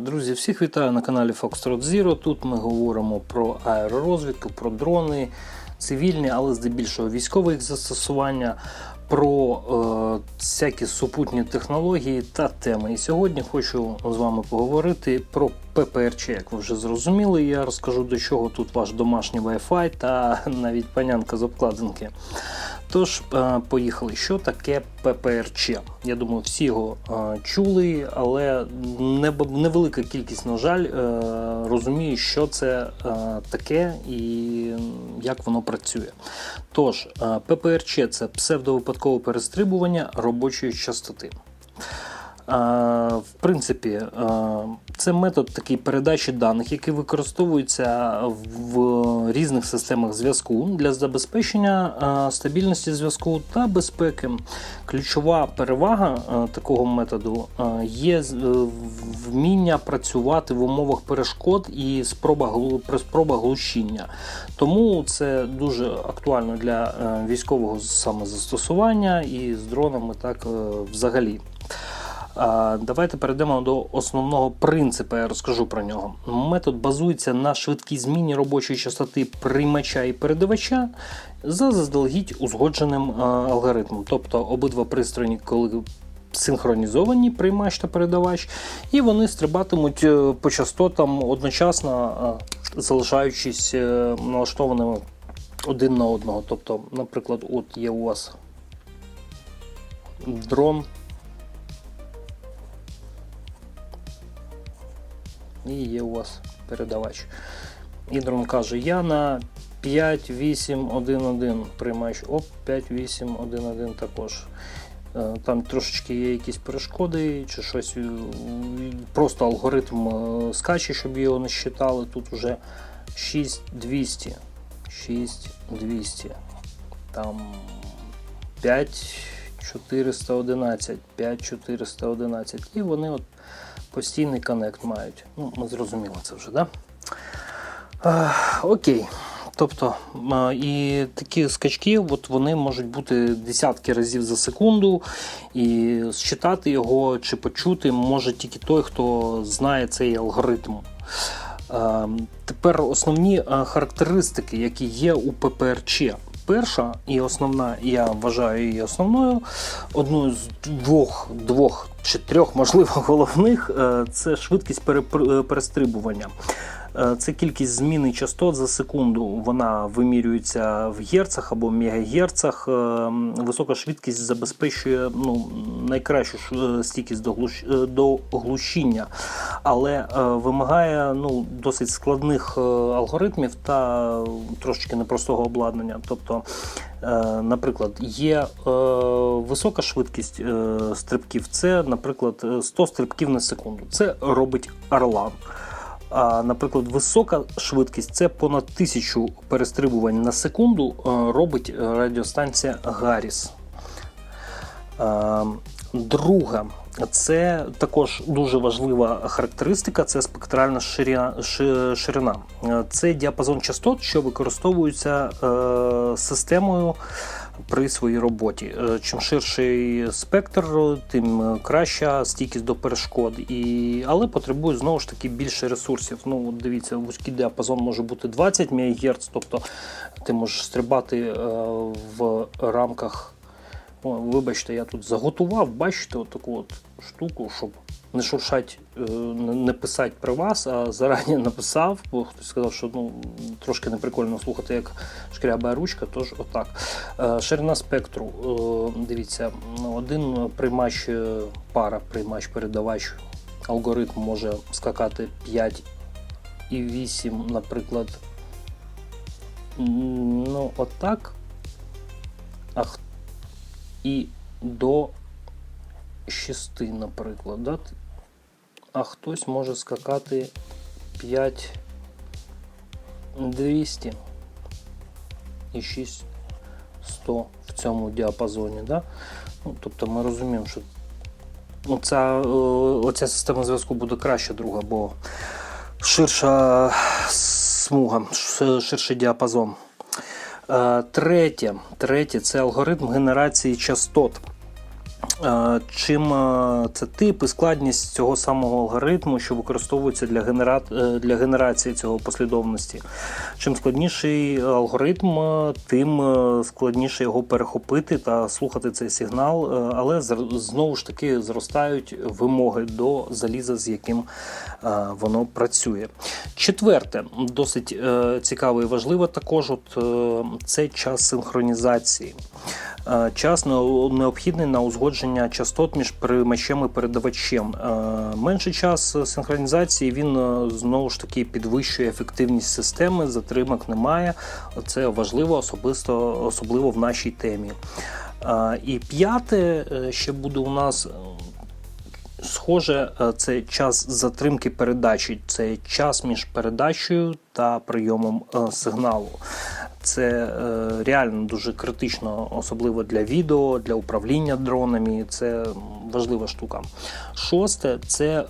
Друзі, всіх вітаю на каналі Foxtrot Zero. Тут ми говоримо про аеророзвідку, про дрони, цивільні, але здебільшого військове їх застосування, про е, всякі супутні технології та теми. І сьогодні хочу з вами поговорити про ППРЧ. Як ви вже зрозуміли, я розкажу до чого тут ваш домашній Wi-Fi та навіть панянка з обкладинки. Тож, е, поїхали. Що таке ППРЧ? Я думаю, всі його е, чули, але невелика кількість, на жаль, е, розуміє, що це таке і як воно працює. Тож, ППРЧ це псевдовипадкове перестрибування робочої частоти. В принципі, це метод такий передачі даних, який використовується в різних системах зв'язку для забезпечення е, стабільності зв'язку та безпеки. Ключова перевага е, такого методу е, є вміння працювати в умовах перешкод і спроба спроба глушіння. Тому це дуже актуально для військового саме застосування і з дронами так взагалі. Давайте перейдемо до основного принципу, я розкажу про нього. Метод базується на швидкій зміні робочої частоти приймача і передавача за заздалегідь узгодженим алгоритмом. Тобто обидва пристрої, коли синхронізовані приймач та передавач, і вони стрибатимуть е, по частотам одночасно, залишаючись е, налаштованими один на одного. Тобто, наприклад, от є у вас дрон. І є у вас передавач. І дрон каже: я на 5-8-1-1 приймач. Оп, 5-8-1-1 також. Е, Там трошечки є якісь перешкоди, чи щось е, просто алгоритм е, скаче, щоб його не считали. Тут вже 6200. 6200. Там 5411, 5411. І вони от постійний коннект мають. Ну, ми зрозуміли це вже, да? Окей. Тобто, і такі скачки, от вони можуть бути десятки разів за секунду, і считати його чи почути може тільки той, хто знає цей алгоритм. Тепер основні характеристики, які є у ППРЧ. Перша і основна, я вважаю її основною, одною з двох, двох чи трьох, можливо, головних е, це швидкість е, перестрибування. Е, Це кількість зміни частот за секунду. Вона вимірюється в герцах або мегагерцах. Е, Висока швидкість забезпечує ну, найкращу е, стійкість до, глуш... до глушіння, але вимагає ну, досить складних алгоритмів та трошечки непростого обладнання. Тобто, наприклад, є висока швидкість стрибків, це, наприклад, е, 100 стрибків на секунду. Це робить Орлан. А, наприклад, висока швидкість це понад тисячу перестрибувань на секунду е, робить е, радіостанція Гарріс. Е, Друга, це також дуже важлива характеристика це спектральна ширина. ши- ширина. Це діапазон частот, що використовується системою при своїй роботі. Е, Чим ширший спектр, тим краща стійкість до перешкод. І... Але потребує знову ж таки більше ресурсів. Ну, дивіться, вузький діапазон може бути 20 МГц, тобто ти можеш стрибати е, в рамках. Вибачте, я тут заготував, бачите, от таку от штуку, щоб не шуршать, е, не писати при вас, а зарані написав, бо хтось сказав, що ну, трошки неприкольно слухати, як шкрябає ручка, тож отак. Е, Ширина спектру. е, Дивіться, ну, один приймач, пара приймач, передавач, алгоритм може скакати 5 і 8, наприклад. Ну, отак. А і до 6, наприклад. Да? А хтось може скакати 5 200 і 6 100 в цьому діапазоні. Да? Ну, тобто ми розуміємо, що оця, е, оця система зв'язку буде краще друга, бо ширша смуга, ширший діапазон. Е, Третє, третє це алгоритм генерації частот. Чим це тип і складність цього самого алгоритму, що використовується для, генера... е, для генерації цього послідовності. Чим складніший алгоритм, е, тим е, складніше його перехопити та слухати цей сигнал, але знову ж таки зростають вимоги до заліза, з яким воно працює. Четверте, досить цікаве і важливе також, от, це час синхронізації. Е, Час необхідний на узгодження частот між приймачем і передавачем. Е, Менший час синхронізації він е, знову ж таки підвищує ефективність системи, затримок немає. Це важливо, особисто, особливо в нашій темі. І п'яте ще буде у нас. Схоже, це час затримки передачі, це час між передачею та прийомом сигналу. Це е, реально дуже критично, особливо для відео, для управління дронами. Це важлива штука. Шосте це е,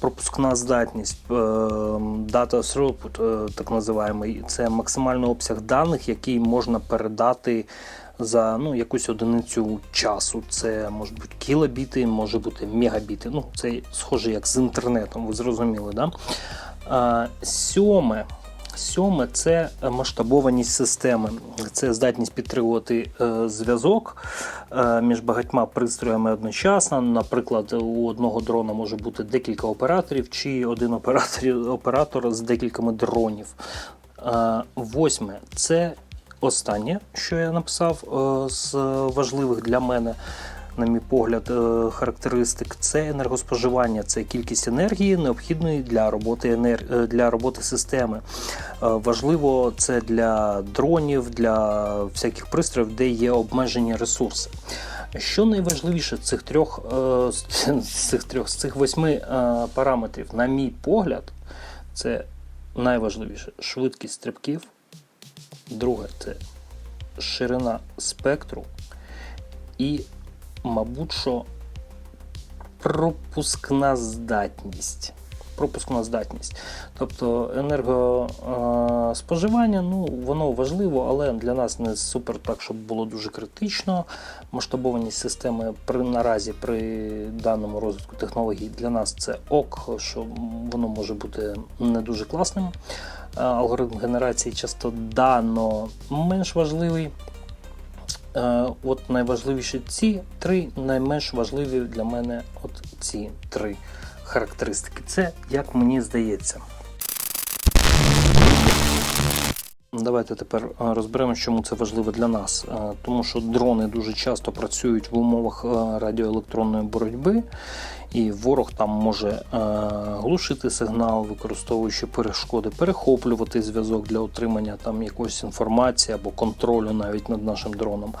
пропускна здатність, е, data throughput, е, так називаємо. Це максимальний обсяг даних, який можна передати за ну, якусь одиницю часу. Це можуть бути кілобіти, може бути мегабіти. Ну, це схоже як з інтернетом, ви зрозуміли, да? А, сьоме. Сьоме це масштабованість системи. Це здатність підтримувати е, зв'язок е, між багатьма пристроями одночасно. Наприклад, у одного дрона може бути декілька операторів, чи один оператор, оператор з декількома дронів. Е, восьме це останнє, що я написав з важливих для мене. На мій погляд, е, характеристик це енергоспоживання, це кількість енергії, необхідної для роботи енер... е, для роботи системи. Е, Важливо це для дронів, для всяких пристроїв, де є обмежені ресурси. Що найважливіше цих трьох з цих трьох з цих восьми параметрів, на мій погляд, це найважливіше швидкість стрибків. Друге це ширина спектру. І, мабуть, що пропускна здатність. Пропускна здатність. Тобто енергоспоживання, ну, воно важливо, але для нас не супер так, щоб було дуже критично. Масштабованість системи при наразі при даному розвитку технологій для нас це ок, що воно може бути не дуже класним. Е, Алгоритм генерації частот дано менш важливий. Е, От найважливіші ці три, найменш важливі для мене от ці три характеристики. Це як мені здається. Давайте тепер е, розберемо, чому це важливо для нас. Е, Тому що дрони дуже часто працюють в умовах радіоелектронної боротьби, і ворог там може е, глушити сигнал, використовуючи перешкоди, перехоплювати зв'язок для отримання там якоїсь інформації або контролю навіть над нашим дроном.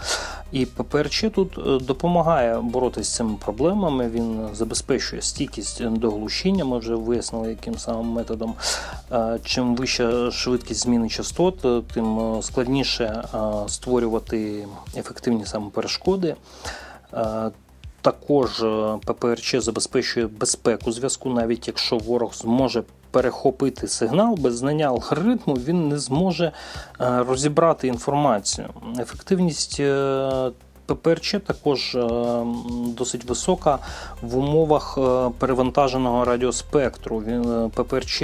І ППРЧ тут е, допомагає боротися з цими проблемами. Він забезпечує стійкість до глушіння. Ми вже вияснили, яким самим методом. Е, Чим вища швидкість зміни частот, тим складніше створювати ефективні саме перешкоди. Також е, ППРЧ забезпечує безпеку зв'язку, навіть якщо ворог зможе перехопити сигнал без знання алгоритму, він не зможе е, розібрати інформацію. Ефективність е, ППРЧ також досить висока в умовах перевантаженого радіоспектру. ППРЧ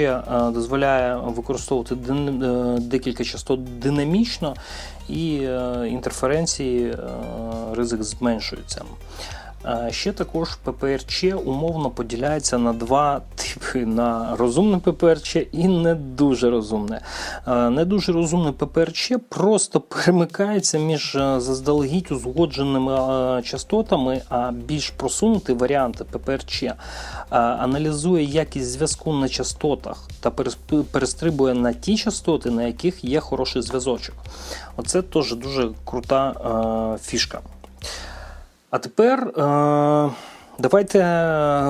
дозволяє використовувати декілька частот динамічно і інтерференції ризик зменшується. Е, Ще також ППРЧ умовно поділяється на два типи: на розумне ППРЧ і не дуже розумне. Е, Не дуже розумне ППРЧ просто перемикається між е, заздалегідь узгодженими частотами, а більш просунутий варіант ППРЧ аналізує якість зв'язку на частотах та перестрибує на ті частоти, на яких є хороший зв'язочок. Оце теж дуже крута фішка. А тепер е, давайте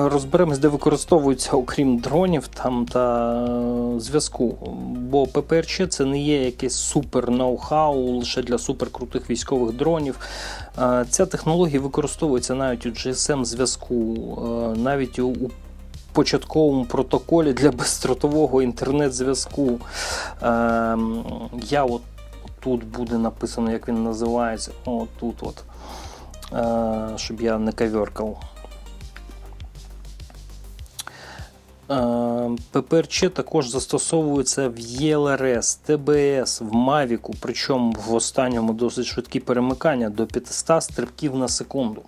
розберемось, де використовуються, окрім дронів там та е, зв'язку. Бо ППРЧ це не є якесь супер ноу-хау лише для суперкрутих військових дронів. Е, ця технологія використовується навіть у GSM зв'язку, навіть у, початковому протоколі для бездротового інтернет-зв'язку. Е, я от тут буде написано, як він називається. О, тут от. Е, щоб я не каверкав. Е, ППРЧ також застосовується в ЄЛРС, ТБС, в Мавіку, причому в останньому досить швидкі перемикання до 500 стрибків на секунду.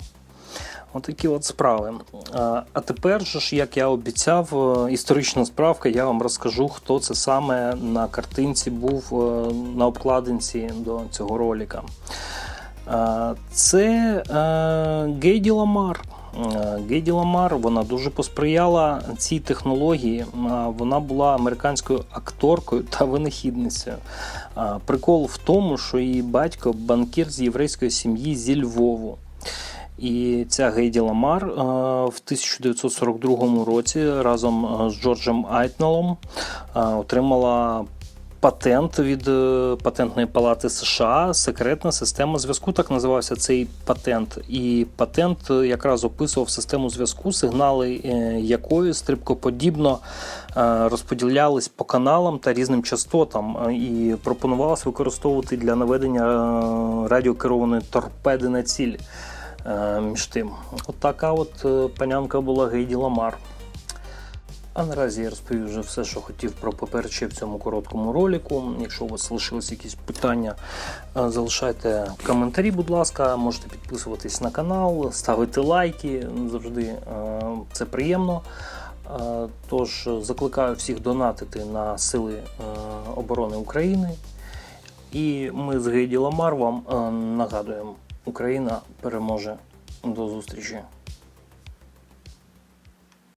Отакі от справи. А, а тепер ж, як я обіцяв, е, історична справка, я вам розкажу, хто це саме на картинці був е, на обкладинці до цього ролика. Це е, Гейді Ламар. Е, Гейді Ламар вона дуже посприяла цій технології. Вона була американською акторкою та винахідницею. Прикол в тому, що її батько банкір з єврейської сім'ї зі Львову. І ця Гейді Ламар е, в 1942 році разом е, з Джорджем Айтнелом е, отримала патент від е, патентної палати США. Секретна система зв'язку. Так називався цей патент. І патент е, якраз описував систему зв'язку, сигнали е, якої стрибкоподібно розподілялись по каналам та різним частотам, і пропонувалось використовувати для наведення радіокерованої торпеди на ціль. Між тим, от така от панянка була Гейді Ламар. А наразі я розповів вже все, що хотів про ППРЧ в цьому короткому ролику. Якщо у вас залишились якісь питання, е, залишайте коментарі, будь ласка, можете підписуватись на канал, ставити лайки. Завжди е, це приємно. Е, Тож закликаю всіх донатити на Сили оборони України. І ми з Гейді Ламар вам нагадуємо, Україна переможе. До зустрічі.